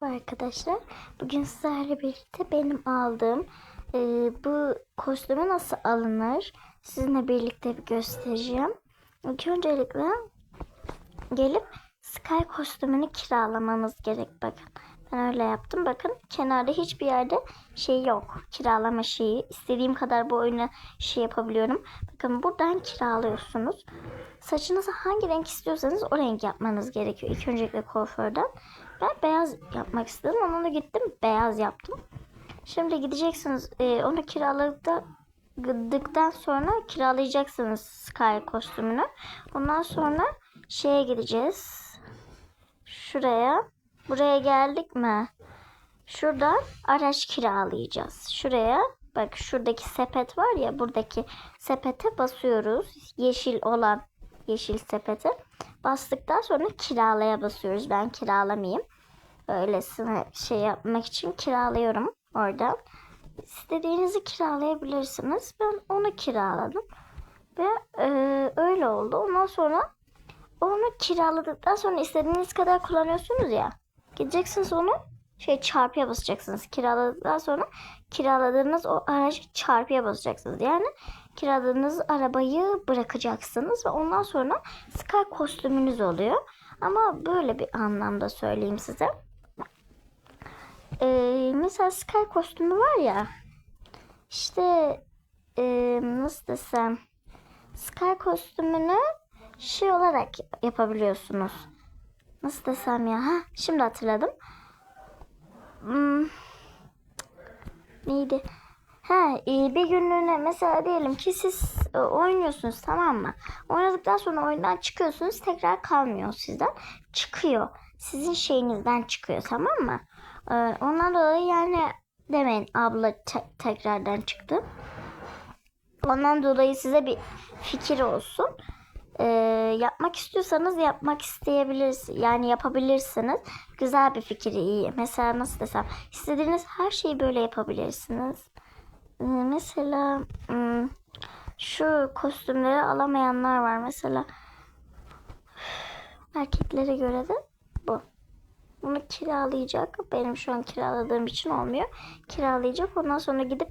Merhaba arkadaşlar. Bugün sizlerle birlikte benim aldığım e, bu kostümü nasıl alınır sizinle birlikte bir göstereceğim. İlk öncelikle gelip Sky kostümünü kiralamamız gerek. Bakın ben öyle yaptım. Bakın kenarda hiçbir yerde şey yok. Kiralama şeyi. İstediğim kadar bu oyunu şey yapabiliyorum. Bakın buradan kiralıyorsunuz. Saçınızı hangi renk istiyorsanız o renk yapmanız gerekiyor. İlk öncelikle kuaförden. Ben beyaz yapmak istedim. Ona da gittim beyaz yaptım. Şimdi gideceksiniz e, onu kiraladıktan sonra kiralayacaksınız Sky kostümünü. Ondan sonra şeye gideceğiz. Şuraya. Buraya geldik mi? Şuradan araç kiralayacağız. Şuraya bak şuradaki sepet var ya buradaki sepete basıyoruz. Yeşil olan yeşil sepete. Bastıktan sonra kiralaya basıyoruz. Ben kiralamayayım. Öylesine şey yapmak için kiralıyorum oradan. İstediğinizi kiralayabilirsiniz. Ben onu kiraladım. Ve e, öyle oldu. Ondan sonra onu kiraladıktan sonra istediğiniz kadar kullanıyorsunuz ya. Gideceksiniz onu şey çarpıya basacaksınız. Kiraladıktan sonra kiraladığınız o aracı çarpıya basacaksınız. Yani kiraladığınız arabayı bırakacaksınız ve ondan sonra Sky kostümünüz oluyor. Ama böyle bir anlamda söyleyeyim size. Ee, mesela Sky kostümü var ya işte ee, nasıl desem Sky kostümünü şey olarak yapabiliyorsunuz. Nasıl desem ya? Ha, şimdi hatırladım. Hmm, neydi? Ha, e, bir günlüğüne mesela diyelim ki siz e, oynuyorsunuz tamam mı? Oynadıktan sonra oyundan çıkıyorsunuz tekrar kalmıyor sizden. Çıkıyor. Sizin şeyinizden çıkıyor tamam mı? E, ondan dolayı yani demeyin abla te- tekrardan çıktı. Ondan dolayı size bir fikir olsun. Ee, yapmak istiyorsanız yapmak isteyebilirsiniz. Yani yapabilirsiniz. Güzel bir fikir iyi. Mesela nasıl desem istediğiniz her şeyi böyle yapabilirsiniz. Ee, mesela hmm, şu kostümleri alamayanlar var mesela. Erkeklere göre de bu. Bunu kiralayacak. Benim şu an kiraladığım için olmuyor. Kiralayacak. Ondan sonra gidip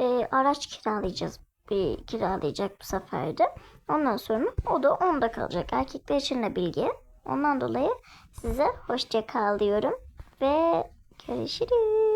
e, araç kiralayacağız. Bir kiralayacak bu sefer de. Ondan sonra o da onda kalacak. Erkekler için de bilgi. Ondan dolayı size hoşça kal diyorum. Ve görüşürüz.